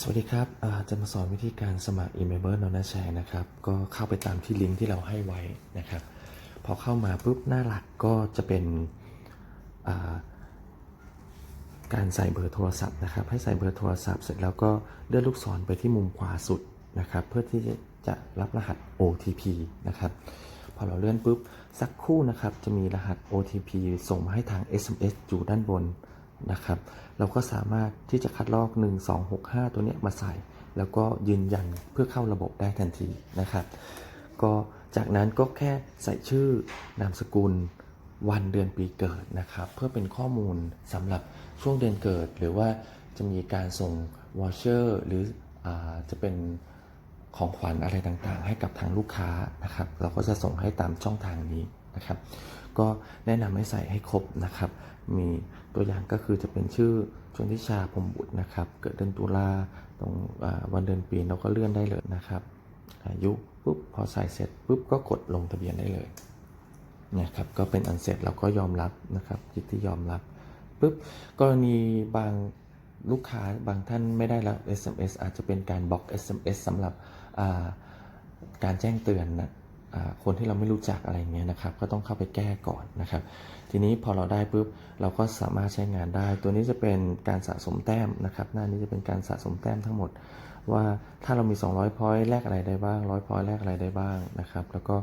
สวัสดีครับจะมาสอนวิธีการสมัคร e-member นอนาแชร์นะครับ ก็เข้าไปตามที่ลิงก์ที่เราให้ไว้นะครับ พอเข้ามาปุ๊บหน้าหลักก็จะเป็นาการใส่เบอร์โทรศัพท์นะครับ ให้ใส่เบอร์โทรศัพท์เสร็จแล้วก็เลื่อนลูกศรไปที่มุมขวาสุดนะครับ เพื่อที่จะรับรหัส OTP นะครับ พอเราเลื่อนปุ๊บสักครู่นะครับ จะมีรหัส OTP ส่งมาให้ทาง SMS อยู่ด้านบน นะครับ เราก็สามารถที่จะคัดลอก 1265 ตัวนี้มาใส่ แล้วก็ยืนยันเพื่อเข้าระบบได้ทันทีนะครับ ก็จากนั้นก็แค่ใส่ชื่อนามสกุลวันเดือนปีเกิดนะครับ เพื่อเป็นข้อมูลสำหรับช่วงเดือนเกิด หรือว่าจะมีการส่งวอเชอร์หรืออจะเป็นของขวัญอะไรต่างๆ ให้กับทางลูกค้านะครับ เราก็จะส่งให้ตามช่องทางนี้ นะครับ ก็แนะนำให้ใส่ให้ครบนะครับ มีตัวอย่างก็คือจะเป็นชื่อชนทิชาพรมบุตรนะครับ เกิดเดือนตุลาตรงวันเดือนปีเราก็เลื่อนได้เลยนะครับ อายุปุ๊บพอใส่เสร็จปุ๊บก็กดลงทะเบียนได้เลยนี่ยครับก็เป็นอันเสร็จเราก็ยอมรับนะครับยิที่ยอมรับปุ๊บกรณีบางลูกค้าบางท่านไม่ได้รับ SMS อาจจะเป็นการบล็อก SMS สำหรับาการแจ้งเตือนนะ คนที่เราไม่รู้จักอะไรเงี้ยนะครับ ก็ต้องเข้าไปแก้ก่อนนะครับ ทีนี้พอเราได้ปุ๊บเราก็สามารถใช้งานได้ ตัวนี้จะเป็นการสะสมแต้มนะครับ หน้านี้จะเป็นการสะสมแต้มทั้งหมด ว่าถ้าเรามี 200 พอยต์แลกอะไรได้บ้าง 100 พอยต์แลกอะไรได้บ้างนะครับ แล้วก็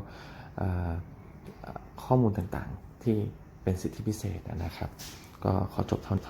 ข้อมูลต่างๆที่เป็นสิทธิพิเศษนะครับ ก็ขอจบเท่านี้